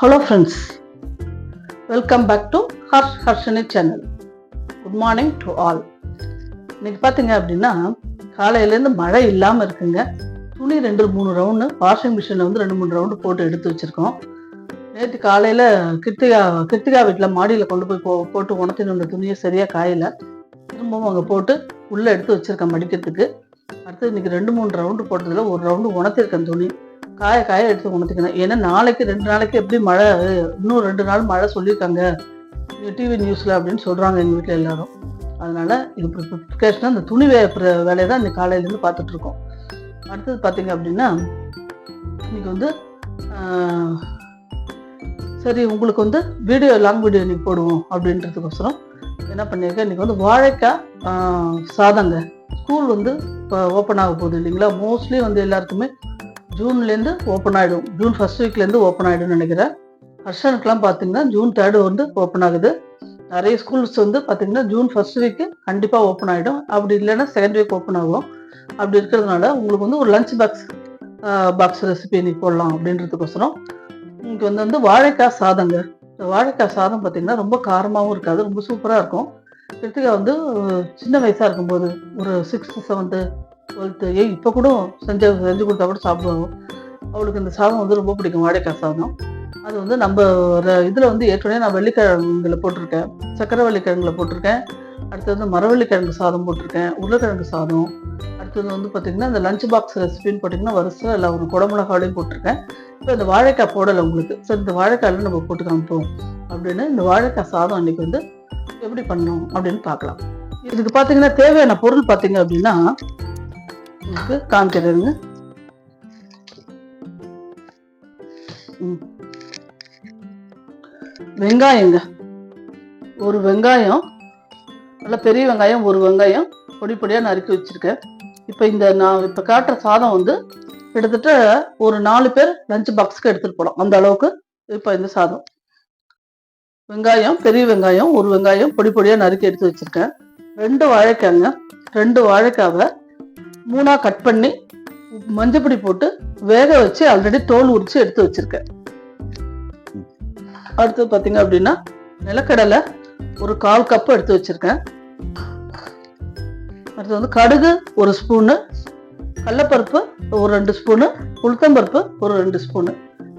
Hello friends welcome back to Harsh Harshini channel good morning to all இன்னைக்கு பார்த்தீங்க அப்படின்னா காலையிலேருந்து மழை இல்லாமல் இருக்குங்க. துணி ரெண்டு மூணு ரவுண்டு வாஷிங் மிஷினில் வந்து ரெண்டு மூணு ரவுண்டு போட்டு எடுத்து வச்சுருக்கோம். நேற்று காலையில் கிருத்திகா கிருத்திகா வீட்டில் மாடியில் கொண்டு போய் போ போட்டு உணர்த்தின அந்த துணியை சரியாக காயலை. திரும்பவும் அங்கே போட்டு உள்ளே எடுத்து வச்சுருக்கேன் மடிக்கிறதுக்கு. அடுத்து இன்றைக்கி ரெண்டு மூணு ரவுண்டு போட்டதில் ஒரு ரவுண்டு உணர்த்திருக்கேன் துணி. காய காய எடுத்து உணர்த்திக்கணும். ஏன்னா நாளைக்கு ரெண்டு நாளைக்கு எப்படி மழை இன்னும் ரெண்டு நாள் மழை சொல்லியிருக்காங்க. டிவி நியூஸில் அப்படின்னு சொல்கிறாங்க எங்கள் வீட்டில் எல்லாரும். அதனால இது ப்ரிப்ரேஷனாக இந்த துணி வே வேலையை தான் இன்னைக்கு காலையிலேருந்து பார்த்துட்டு இருக்கோம். அடுத்தது பார்த்தீங்க அப்படின்னா இன்னைக்கு வந்து ஆஹ், சரி உங்களுக்கு வந்து வீடியோ லாங் வீடியோ இன்னைக்கு போடுவோம் அப்படின்றதுக்கோசரம் என்ன பண்ணியிருக்கேன் இன்னைக்கு வந்து வாழைக்காய் ஆஹ், சாதங்க. ஸ்கூல் வந்து இப்போ ஓப்பன் ஆக போகுது இல்லைங்களா? மோஸ்ட்லி வந்து எல்லாருக்குமே ஜூன்லேருந்து ஓப்பன் ஆகிடும் ஜூன் ஃபர்ஸ்ட் வீக்லேருந்து ஓப்பன் ஆகிடும்னு நினைக்கிறேன். ஹர்ஷனுக்குலாம் பார்த்தீங்கன்னா ஜூன் தேர்டு வந்து ஓப்பன் ஆகுது. நிறைய ஸ்கூல்ஸ் வந்து பார்த்தீங்கன்னா ஜூன் ஃபர்ஸ்ட் வீக்கு கண்டிப்பாக ஓப்பன் ஆகிடும் அப்படி இல்லைன்னா செகண்ட் வீக் ஓப்பன் ஆகும். அப்படி இருக்கிறதுனால உங்களுக்கு வந்து ஒரு லஞ்ச் பாக்ஸ் பாக்ஸ் ரெசிபி இன்னைக்கு போடலாம் அப்படின்றதுக்கோசரம் உங்களுக்கு வந்து வந்து வாழைக்காய் சாதங்க. வாழைக்காய் சாதம் பார்த்தீங்கன்னா ரொம்ப காரமாகவும் இருக்காது. ரொம்ப சூப்பராக இருக்கும். கிருத்திகா வந்து சின்ன வயசாக இருக்கும்போது ஒரு சிக்ஸ்த்து செவன்த்து டுவெல்த்து ஏ இப்போ கூட செஞ்சு செஞ்சு கொடுத்தா கூட சாப்பிடுவாங்க. அவளுக்கு இந்த சாதம் வந்து ரொம்ப பிடிக்கும் வாழைக்காய் சாதம். அது வந்து நம்ம இதில் வந்து ஏற்கனவே நான் வெள்ளிக்கிழங்குல போட்டிருக்கேன் சக்கரை வெள்ளிக்கிழங்குல போட்டிருக்கேன் அடுத்தது வந்து மரவள்ளிக்கிழங்கு சாதம் போட்டிருக்கேன் உருளைக்கிழங்கு சாதம். அடுத்தது வந்து பார்த்திங்கன்னா இந்த லஞ்ச் பாக்ஸ் ரெசிபின்னு பார்த்தீங்கன்னா வரிசையில் இல்லை ஒரு குடமிளகாலையும் போட்டிருக்கேன். இப்போ இந்த வாழைக்காய் போடலை உங்களுக்கு. ஸோ இந்த வாழைக்காயில் நம்ம போட்டு காமிப்போம் அப்படின்னு இந்த வாழைக்காய் சாதம் அன்னைக்கு வந்து எப்படி பண்ணணும் அப்படின்னு பார்க்கலாம். இதுக்கு பார்த்தீங்கன்னா தேவையான பொருள் பார்த்தீங்க அப்படின்னா உங்களுக்கு காமிக்கிறேங்க வெங்காயங்க. ஒரு வெங்காயம் நல்ல பெரிய வெங்காயம் ஒரு வெங்காயம் பொடி பொடியாக நறுக்கி வச்சிருக்கேன். இப்போ இந்த நான் இப்போ காட்டுற சாதம் வந்து கிட்டத்தட்ட ஒரு நாலு பேர் லஞ்ச் பாக்ஸ்க்கு எடுத்துகிட்டு போகலாம் அந்த அளவுக்கு இப்போ இந்த சாதம். வெங்காயம் பெரிய வெங்காயம் ஒரு வெங்காயம் பொடி பொடியாக நறுக்கி எடுத்து வச்சிருக்கேன். ரெண்டு வாழைக்காய்ங்க. ரெண்டு வாழைக்காவை மூணாக கட் பண்ணி மஞ்சப்பொடி போட்டு வேக வச்சு ஆல்ரெடி தோல் உரிச்சு எடுத்து வச்சிருக்கேன். அடுத்து பார்த்தீங்க அப்படின்னா நிலக்கடலை ஒரு கால் கப்பு எடுத்து வச்சிருக்கேன். அடுத்து வந்து கடுகு ஒரு ஸ்பூனு கடலப்பருப்பு ஒரு ரெண்டு ஸ்பூனு உளுத்தம்பருப்பு ஒரு ரெண்டு ஸ்பூனு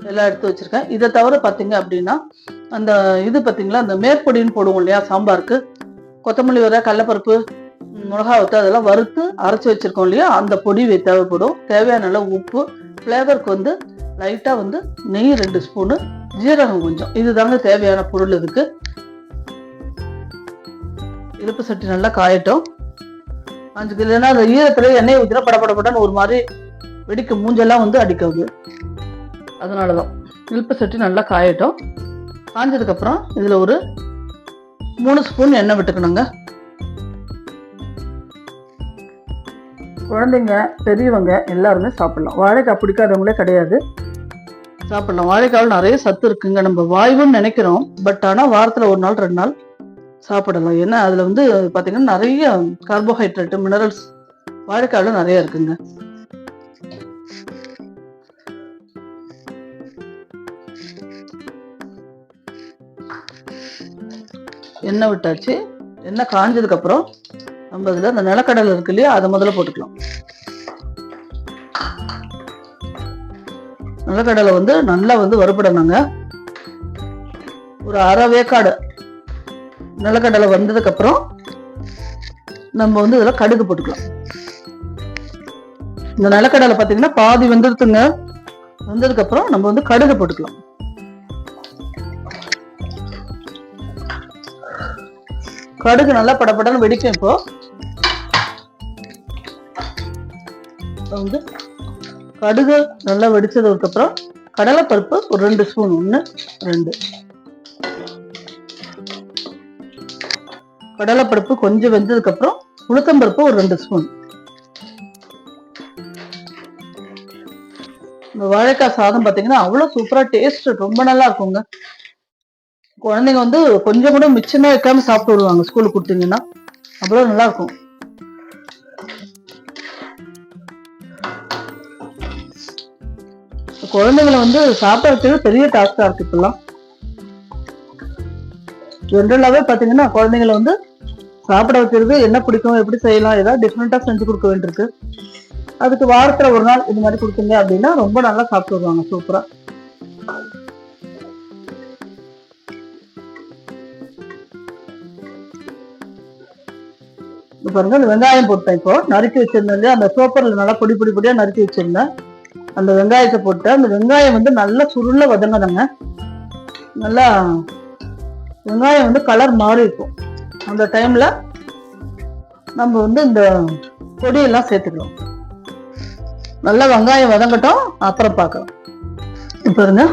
எல்லாம் எடுத்து வச்சிருக்கேன். இதை தவிர பார்த்தீங்க அப்படின்னா அந்த இது பார்த்தீங்களா அந்த மேற்பொடின்னு போடுவோம் இல்லையா சாம்பாருக்கு. கொத்தமல்லி விதை கடலப்பருப்பு மிளகா வத்து அதெல்லாம் வறுத்து அரைச்சி வச்சிருக்கோம் இல்லையா? அந்த பொடி தேவைப்படும். தேவையான அளவு உப்பு ஃப்ளேவருக்கு வந்து லைட்டாக வந்து நெய் ரெண்டு ஸ்பூனு ஜீரகம் கொஞ்சம். இதுதாங்க தேவையான பொருள் இதுக்கு. இழுப்பு சட்டி நல்லா காயட்டும். அஞ்சு இல்லைன்னா அந்த ஈரத்தில் எண்ணெய் ஊற்றினா படப்படப்படன்னு ஒரு மாதிரி வெடிக்க மூஞ்செல்லாம் வந்து அடிக்காது அதனால தான் இழுப்பு சட்டி நல்லா காயட்டும். காஞ்சதுக்கப்புறம் இதில் ஒரு மூணு ஸ்பூன் எண்ணெய் விட்டுக்கணுங்க. குழந்தைங்க பெரியவங்க எல்லாருமே சாப்பிடலாம். வாழைக்காய் பிடிக்காதவங்களே கிடையாது. சாப்பிடலாம். வாழைக்காயில் நிறைய சத்து இருக்குங்க. நம்ம வாய்வுன்னு நினைக்கிறோம். பட் ஆனால் வாரத்தில் ஒரு நாள் ரெண்டு நாள் சாப்பிடலாம். ஏன்னா அதில் வந்து பார்த்தீங்கன்னா நிறைய கார்போஹைட்ரேட் மினரல்ஸ் வாழைக்காயில் நிறைய இருக்குங்க. எண்ணெய் விட்டாச்சு. எண்ணெய் காஞ்சதுக்கப்புறம் நம்ம இதில் அந்த நிலக்கடலை இருக்கு இல்லையா அதை முதல்ல போட்டுக்கலாம். நிலக்கடலை வந்து நல்லா வந்து வறுபடணுங்க. ஒரு அரை வேக்காடு நிலக்கடலை வந்ததுக்கு அப்புறம் நம்ம வந்து இதில் கடுகு போட்டுக்கலாம். இந்த நிலக்கடலை பார்த்தீங்கன்னா பாதி வெந்துருத்துங்க வந்ததுக்கு அப்புறம் நம்ம வந்து கடுகு போட்டுக்கலாம். கடுகு நல்லா படபடன்னு வெடிக்கும் இப்போ. அப்புறம் வந்து கடுகு நல்லா வெடிச்சதுக்கு அப்புறம் கடலைப்பருப்பு ஒரு ரெண்டு ஸ்பூன் ஒன்று ரெண்டு. கடலைப்பருப்பு கொஞ்சம் வெந்ததுக்கு அப்புறம் உளுத்தம்பருப்பு ஒரு ரெண்டு ஸ்பூன். இந்த வாழைக்காய் சாதம் பார்த்தீங்கன்னா அவ்வளோ சூப்பரா டேஸ்ட் ரொம்ப நல்லா இருக்குங்க. குழந்தைங்க வந்து கொஞ்சம் கூட மிச்சமா வைக்காம சாப்பிட்டு விடுவாங்க ஸ்கூலுக்கு கொடுத்தீங்கன்னா. அவ்வளோ நல்லா குழந்தைங்களை வந்து சாப்பிட வைக்கிறது பெரிய டாஸ்கா இருக்கு இப்பெல்லாம். ஜென்ரலாகவே பாத்தீங்கன்னா குழந்தைங்களை வந்து சாப்பிட வைக்கிறது என்ன பிடிக்கும் எப்படி செய்யலாம் ஏதாவது டிஃப்ரெண்ட்டாக செஞ்சு கொடுக்க வேண்டியிருக்கு. அதுக்கு வாரத்துல ஒரு நாள் இது மாதிரி கொடுத்தீங்க அப்படின்னா ரொம்ப நல்லா சாப்பிட்டு வருவாங்க சூப்பரா பாருங்க இந்த வெங்காயம் போட்டேன் இப்போ. நறுக்கி வச்சிருந்தேன் இல்லையா, அந்த சோப்பரில் நல்லா பொடி பொடி பொடியாக நறுக்கி வச்சிருந்தேன். அந்த வெங்காயத்தை போட்டு அந்த வெங்காயம் வந்து நல்லா சுருள வதங்கணுங்க. நல்லா வெங்காயம் வந்து கலர் மாறி இருக்கும். அந்த டைம்ல நம்ம வந்து இந்த பொடியெல்லாம் சேர்த்துக்கலாம். நல்லா வெங்காயம் வதங்கட்டும் அப்புறம் பார்க்கலாம். இப்போ பாருங்க.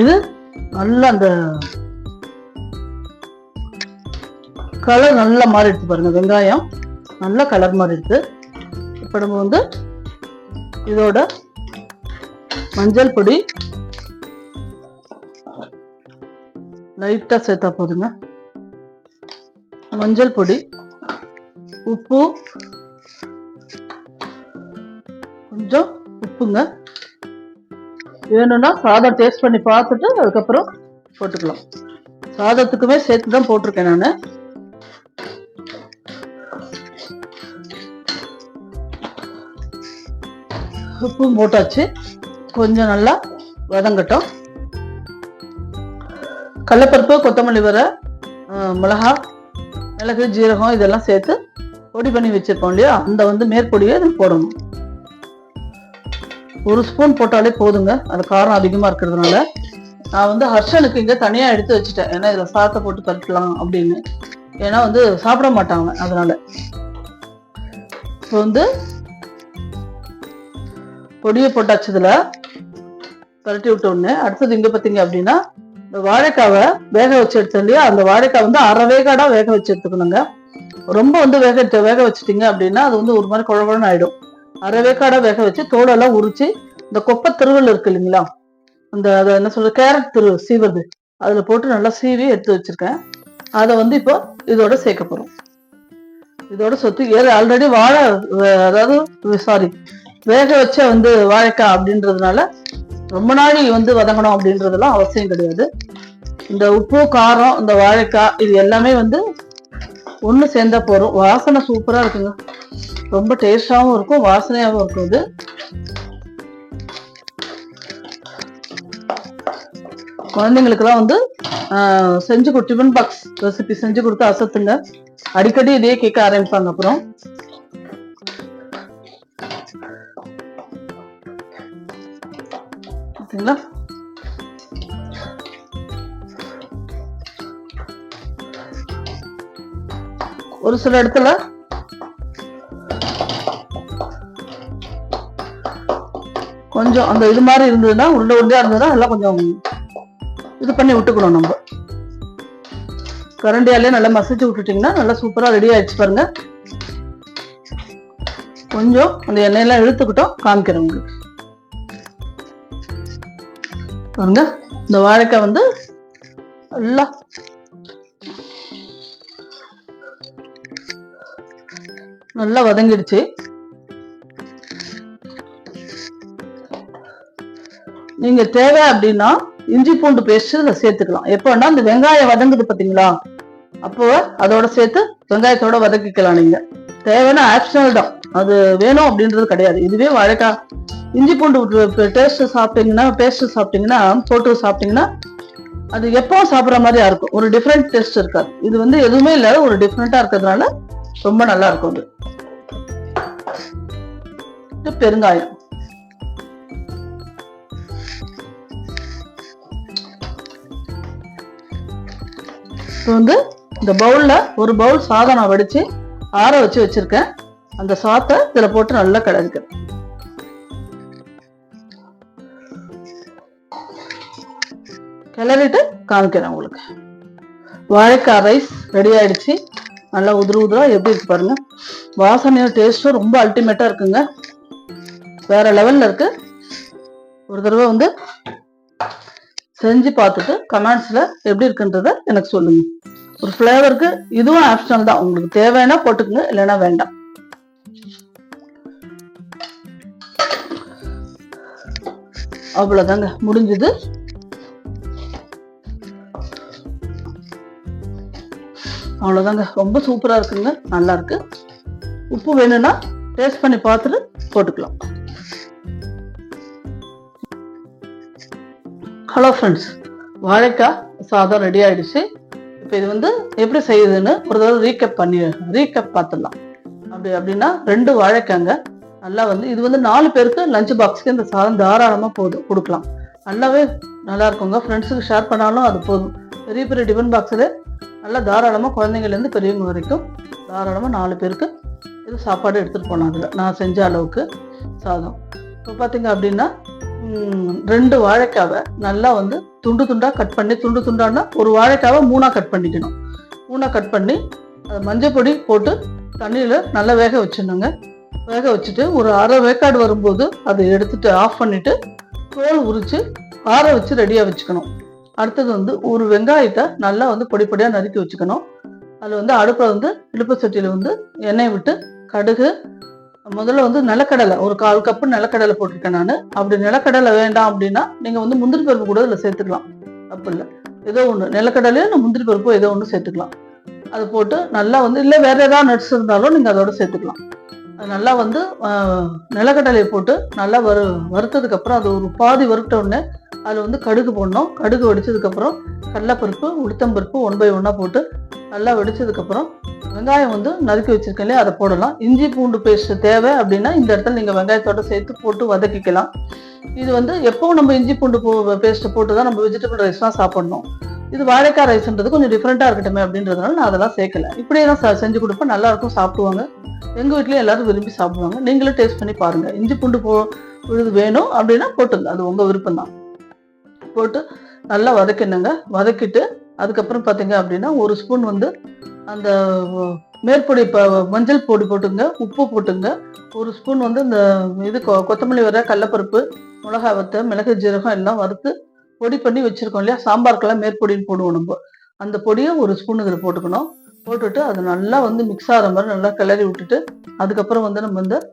இது நல்லா அந்த கலர் நல்லா மாறிடுச்சு பாருங்க வெங்காயம். நல்ல கலர் மாறிடுச்சு. இப்போ நம்ம வந்து இதோட மஞ்சள் பொடி. லைட்டா சேர்த்தா போதுங்க. மஞ்சள் பொடி உப்பு. கொஞ்சம் உப்புங்க. வேணும்னா சாதம் டேஸ்ட் பண்ணி பார்த்துட்டு அதுக்கப்புறம் போட்டுக்கலாம். சாதத்துக்குமே சேர்த்து தான் போட்டிருக்கேன் நான். உப்பும் போட்டாச்சு. கொஞ்சம் நல்லா வதங்கட்டும். கடலப்பருப்பு கொத்தமல்லி வர மிளகா மிளகு ஜீரகம் இதெல்லாம் சேர்த்து பொடி பண்ணி வச்சுருப்போம் இல்லையா? அந்த வந்து மேற்பொடியை இதில் போடணும். ஒரு ஸ்பூன் போட்டாலே போதுங்க. அது காரம் அதிகமாக இருக்கிறதுனால. நான் வந்து ஹர்ஷனுக்கு இங்கே தனியாக எடுத்து வச்சுட்டேன். ஏன்னா இதில் சாத்தை போட்டு தட்டலாம் அப்படின்னு. ஏன்னா வந்து சாப்பிட மாட்டாங்க. அதனால. இப்போ வந்து பொடியை போட்டாச்சு இதில். பரட்டி விட்ட உடனே அடுத்தது இங்க பார்த்தீங்க அப்படின்னா இந்த வாழைக்காவை வேக வச்சு எடுத்தோம் இல்லையா? அந்த வாழைக்காய் வந்து அரை வேகாடாக வேக வச்சு எடுத்துக்கணுங்க. ரொம்ப வந்து வேக வேக வச்சுட்டீங்க அப்படின்னா அது வந்து ஒரு மாதிரி குழகுழன்னு ஆயிடும். அரை வேக்காடாக வேக வச்சு தோலெல்லாம் உரிச்சு இந்த கொப்பை திருவல் இருக்கு இல்லைங்களா? அந்த அதை என்ன சொல்றது? கேரட் திரு சீவது அதுல போட்டு நல்லா சீவி எடுத்து வச்சிருக்கேன். அதை வந்து இப்போ இதோட சேர்க்க போறோம். இதோட சொத்து ஏழு ஆல்ரெடி வாழை அதாவது சாரி வேக வச்ச வந்து வாழைக்காய் அப்படின்றதுனால ரொம்ப நாளி வந்து வதங்கணும் அப்படின்றதெல்லாம் அவசியம் கிடையாது. இந்த உப்பு காரம் இந்த வாழைக்காய் இது எல்லாமே வந்து ஒன்று சேர்ந்தா போகிறோம் வாசனை சூப்பராக இருக்குங்க. ரொம்ப டேஸ்டாகவும் இருக்கும் வாசனையாகவும் இருக்கும் இது. குழந்தைங்களுக்கெல்லாம் வந்து செஞ்சு கொடு டிஃபன் பாக்ஸ் ரெசிபி செஞ்சு கொடுத்து அசத்துங்க. அடிக்கடி இதே கேட்க ஆரம்பிப்பாங்க அப்புறம். ஒரு சில இடத்துல கொஞ்சம் அந்த இது மாதிரி இருந்ததுன்னா உருண்டை உருண்டையா இருந்ததுன்னா எல்லாம் கொஞ்சம் இது பண்ணி விட்டுக்கணும் நம்ம. கரண்டியாலே நல்லா மசிச்சு விட்டுட்டீங்கன்னா நல்லா சூப்பரா ரெடி ஆயிடுச்சு பாருங்க. கொஞ்சம் அந்த எண்ணெயெல்லாம் இழுத்துக்கிட்டோம் காமிக்கிறேன் உங்களுக்கு. பாருங்க இந்த வாழைக்காய் வந்து நல்லா நல்லா வதங்கிடுச்சு. நீங்க தேவை அப்படின்னா இஞ்சி பூண்டு பேஸ்ட் இதில் சேர்த்துக்கலாம். எப்போன்னா இந்த வெங்காயம் வதங்குது பாத்தீங்களா அப்போ அதோட சேர்த்து வெங்காயத்தோட வதக்கிக்கலாம் நீங்க. தேவைன்னா ஆப்ஷனல் தான். அது வேணும் அப்படின்றது கிடையாது. இதுவே வாழைக்காய் இஞ்சி பூண்டு டேஸ்ட் சாப்பிட்டீங்கன்னா பேஸ்ட் சாப்பிட்டீங்கன்னா போட்டு சாப்பிட்டீங்கன்னா அது எப்பவும் சாப்பிட்ற மாதிரியா இருக்கும். ஒரு டிஃப்ரெண்ட் டேஸ்ட் இருக்காது. இது வந்து எதுவுமே இல்லாத ஒரு டிஃப்ரெண்டா இருக்கிறதுனால ரொம்ப நல்லா இருக்கும் அது. இது பெருங்காயம். இப்போ வந்து இந்த பவுல்ல ஒரு பவுல் சாதம் நான் வடிச்சு ஆற வச்சு வச்சிருக்கேன். அந்த சாத்தை இதில் போட்டு நல்லா கிளறிக்கிறேன் கிளறிட்டு காமிக்கிறேன் உங்களுக்கு. வாழைக்காய் ரைஸ் ரெடி ஆயிடுச்சு. நல்லா உதிர உதிரா எப்படி இருக்கு பாருங்க. வாசனையும் டேஸ்ட்டும் ரொம்ப அல்டிமேட்டா இருக்குங்க. வேற லெவல்ல இருக்கு. ஒரு தடவை வந்து செஞ்சு பார்த்துட்டு கமெண்ட்ஸ்ல எப்படி இருக்குன்றத எனக்கு சொல்லுங்க. ஒரு ஃப்ளேவருக்கு இதுவும் ஆப்ஷனல் தான். உங்களுக்கு தேவைன்னா போட்டுக்கோங்க இல்லைன்னா வேண்டாம். அவ்வளோதாங்க முடிஞ்சது. அவ்வளோதாங்க ரொம்ப சூப்பராக இருக்குங்க. நல்லா இருக்கு. உப்பு வேணும்னா டேஸ்ட் பண்ணி பார்த்துட்டு போட்டுக்கலாம். ஹலோ ஃப்ரெண்ட்ஸ் வாழைக்காய் சாதம் ரெடி ஆயிடுச்சு. இப்போ இது வந்து எப்படி செய்யுதுன்னு ஒரு தடவை ரீகப் பண்ணி ரீகப் பார்த்துடலாம். அப்படி அப்படின்னா ரெண்டு வாழைக்காங்க. நல்லா வந்து இது வந்து நாலு பேருக்கு லஞ்ச் பாக்ஸ்க்கு இந்த சாதம் தாராளமாக போதும் கொடுக்கலாம். நல்லாவே நல்லா இருக்குங்க. ஃப்ரெண்ட்ஸுக்கு ஷேர் பண்ணாலும் அது போதும். பெரிய பெரிய டிஃபன் பாக்ஸில் நல்லா தாராளமாக குழந்தைங்கள்லேருந்து பெரியவங்க வரைக்கும் தாராளமாக நாலு பேருக்கு இது சாப்பாடு எடுத்துகிட்டு போனாங்க நான் செஞ்ச அளவுக்கு சாதம். இப்போ பார்த்தீங்க அப்படின்னா ரெண்டு வாழைக்காவை நல்லா வந்து துண்டு துண்டாக கட் பண்ணி துண்டு துண்டான்னா ஒரு வாழைக்காவை மூணாக கட் பண்ணிக்கணும். மூணாக கட் பண்ணி அதை மஞ்சள் பொடி போட்டு தண்ணியில் நல்லா வேக வச்சிடணுங்க. வேக வச்சுட்டு ஒரு அரை வேக்காடு வரும்போது அதை எடுத்துட்டு ஆஃப் பண்ணிவிட்டு தோல் உரித்து ஆற வச்சு ரெடியாக வச்சுக்கணும். அடுத்தது வந்து ஒரு வெங்காயத்தை நல்லா வந்து பொடி பொடியாக நறுக்கி வச்சுக்கணும். அதில் வந்து அடுப்பில் வந்து இடுப்பு சட்டியில் வந்து எண்ணெய் விட்டு கடுகு முதல்ல வந்து நிலக்கடலை ஒரு கால் கப்பு நிலக்கடலை போட்டிருக்கேன் நான். அப்படி நிலக்கடலை வேண்டாம் அப்படின்னா நீங்கள் வந்து முந்திரி பருப்பு கூட இதில் சேர்த்துக்கலாம். அப்போ இல்லை. ஏதோ ஒன்று நிலக்கடலையோ இல்லை முந்திரி பருப்போ ஏதோ ஒன்று சேர்த்துக்கலாம். அது போட்டு நல்லா வந்து இல்லை வேற ஏதாவது நட்ஸ் இருந்தாலும் நீங்கள் அதோட சேர்த்துக்கலாம். நல்லா வந்து நிலக்கடலையை போட்டு நல்லா வறு வறுத்ததுக்கு அப்புறம் அது ஒரு பாதி வறுத்த உடனே அதில் வந்து கடுகு போடணும். கடுகு வடித்ததுக்கப்புறம் கடலைப்பருப்பு உளுத்தம்பருப்பு ஒன் பை ஒன்னாக போட்டு நல்லா வெடிச்சதுக்கப்புறம் வெங்காயம் வந்து நறுக்கி வச்சிருக்கேன் இல்லையா? அதை போடலாம். இஞ்சி பூண்டு பேஸ்ட் தேவை அப்படின்னா இந்த இடத்துல நீங்கள் வெங்காயத்தோட சேர்த்து போட்டு வதக்கிக்கலாம். இது வந்து எப்பவும் நம்ம இஞ்சி பூண்டு பேஸ்ட்டை போட்டு தான் நம்ம வெஜிடபிள் ரைஸ்லாம் சாப்பிடணும். இது வாழைக்காய் ரைஸ்ன்றது கொஞ்சம் டிஃப்ரெண்ட்டாக இருக்கட்டுமே அப்படின்றதுனால நான் அதெல்லாம் சேர்க்கல. இப்படியே தான் செஞ்சு கொடுப்பேன். நல்லா இருக்கும் சாப்பிடுவாங்க. எங்கள் வீட்லேயும் எல்லாரும் விரும்பி சாப்பிடுவாங்க. நீங்களும் டேஸ்ட் பண்ணி பாருங்கள் இஞ்சி பூண்டு போ விழுது வேணும் அப்படின்னா போட்டுங்க அது உங்கள் விருப்பம் தான் போட்டு நல்லா வதக்கினுங்க வதக்கிட்டு அதுக்கப்புறம் பார்த்தீங்க அப்படின்னா ஒரு ஸ்பூன் வந்து அந்த மேற்பொடி இப்போ மஞ்சள் பொடி போட்டுங்க உப்பு போட்டுங்க. ஒரு ஸ்பூன் வந்து இந்த இது கொ- கொத்தமல்லி வர கடலப்பருப்பு மிளகா வத்த மிளகு ஜீரகம் எல்லாம் வறுத்து பொடி பண்ணி வச்சிருக்கோம் இல்லையா? சாம்பாருக்கெல்லாம் மேற்பொடின்னு போடுவோம் நம்ம. அந்த பொடியை ஒரு ஸ்பூன் இதில் போட்டுக்கணும். போட்டுட்டு அது நல்லா வந்து மிக்ஸ் ஆகிற மாதிரி நல்லா கிளறி விட்டுட்டு அதுக்கப்புறம் வந்து நம்ம வந்து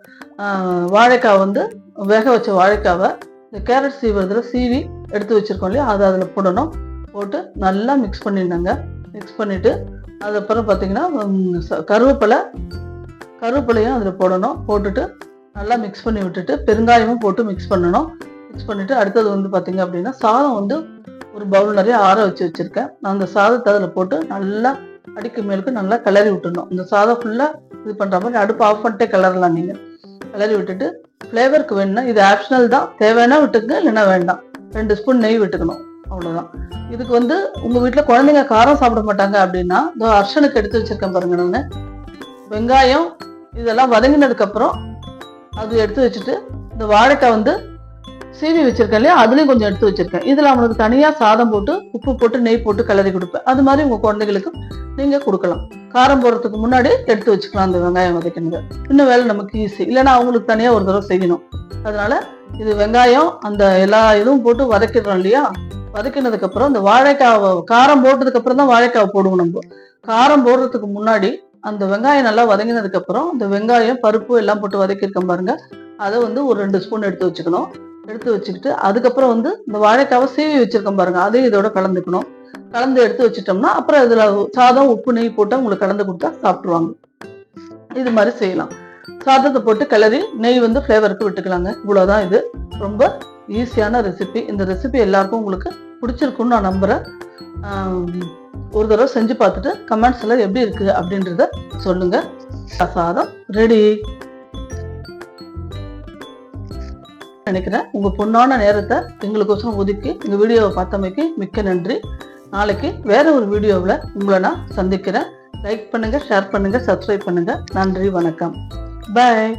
வாழைக்காய் வந்து வேக வச்ச வாழைக்காவை இந்த கேரட் சீவுறதுல சீவி எடுத்து வச்சிருக்கோம் இல்லையா? அதை அதில் போடணும். போட்டு நல்லா மிக்ஸ் பண்ணிருந்தாங்க மிக்ஸ் பண்ணிட்டு அதுக்கப்புறம் பார்த்தீங்கன்னா கருவேப்பிலை கருவேப்பிலையும் அதில் போடணும். போட்டுட்டு நல்லா மிக்ஸ் பண்ணி விட்டுட்டு பெருங்காயமும் போட்டு மிக்ஸ் பண்ணணும். மிக்ஸ் பண்ணிவிட்டு அடுத்தது வந்து பார்த்திங்க அப்படின்னா சாதம் வந்து ஒரு பவுல் நிறைய ஆற வச்சு வச்சுருக்கேன். நான் அந்த சாதத்தை அதில் போட்டு நல்லா அடிக்கு மேலுக்கு நல்லா கிளறி விட்டுடணும். இந்த சாதம் ஃபுல்லாக இது பண்ணுற மாதிரி அடுப்பு ஆஃப் பண்ணிட்டே கிளறலாம் நீங்கள் கிளறி விட்டுட்டு ஃப்ளேவருக்கு வேணும்னா இது ஆப்ஷனல் தான். தேவைன்னா விட்டுக்குங்க இல்லைன்னா வேண்டாம். ரெண்டு ஸ்பூன் நெய் விட்டுக்கணும். அவ்வளோதான் இதுக்கு வந்து உங்கள் வீட்டில் குழந்தைங்க காரம் சாப்பிட மாட்டாங்க அப்படின்னா இதோ அர்ஷனுக்கு எடுத்து வச்சிருக்கேன் பாருங்க நான். வெங்காயம் இதெல்லாம் வதங்கினதுக்கப்புறம் அது எடுத்து வச்சுட்டு இந்த வாழைக்காய் வந்து சீவி வச்சுருக்கேன் இல்லையா? அதுலேயும் கொஞ்சம் எடுத்து வச்சிருக்கேன். இதில் அவனுக்கு தனியாக சாதம் போட்டு உப்பு போட்டு நெய் போட்டு கிளறி கொடுப்பேன். அது மாதிரி உங்கள் குழந்தைகளுக்கு நீங்கள் கொடுக்கலாம். காரம் போடுறதுக்கு முன்னாடி எடுத்து வச்சுக்கலாம் அந்த வெங்காயம் வதக்கினது. இன்னும் வேலை நமக்கு ஈஸி இல்லைன்னா அவங்களுக்கு தனியாக ஒரு தடவை செய்யணும். அதனால இது வெங்காயம் அந்த எல்லா இதுவும் போட்டு வதக்கிடுறோம் இல்லையா? வதக்கினதுக்கு அப்புறம் இந்த வாழைக்காவை காரம் போட்டதுக்கு அப்புறம் தான் வாழைக்காவை போடுவோம் நம்ம. காரம் போடுறதுக்கு முன்னாடி அந்த வெங்காயம் நல்லா வதங்கினதுக்கு அப்புறம் அந்த வெங்காயம் பருப்பு எல்லாம் போட்டு வதக்கியிருக்கோம் பாருங்க. அதை வந்து ஒரு ரெண்டு ஸ்பூன் எடுத்து வச்சுக்கணும். எடுத்து வச்சுக்கிட்டு அதுக்கப்புறம் வந்து இந்த வாழைக்காவை சீவி வச்சிருக்கோம் பாருங்க. அதையும் இதோட கலந்துக்கணும். கலந்து எடுத்து வச்சிட்டோம்னா அப்புறம் இதுல சாதம் உப்பு நெய் போட்டு உங்களுக்கு கலந்து கொடுத்தா சாப்பிட்ருவாங்க இது மாதிரி செய்யலாம். சாதத்தை போட்டு கிளறி நெய் வந்து ஃப்ளேவருக்கு விட்டுக்கலாங்க. இவ்வளோதான் இது. ரொம்ப ஈஸியான ரெசிபி இந்த ரெசிபி எல்லாருக்கும் உங்களுக்கு பிடிச்சிருக்குன்னு நான் நம்புறேன். ஒரு தடவை செஞ்சு பார்த்துட்டு கமெண்ட்ஸ்ல எப்படி இருக்கு அப்படின்றத சொல்லுங்க. சாதம் ரெடி நினைக்கிறேன் உங்க பொண்ணான நேரத்தை எங்களுக்கோசரம் ஒதுக்கி இந்த வீடியோவை பார்த்தமைக்கு மிக்க நன்றி. நாளைக்கு வேற ஒரு வீடியோவில் உங்களை நான் சந்திக்கிறேன். லைக் பண்ணுங்க ஷேர் பண்ணுங்க சப்ஸ்கிரைப் பண்ணுங்க. நன்றி வணக்கம். பாய்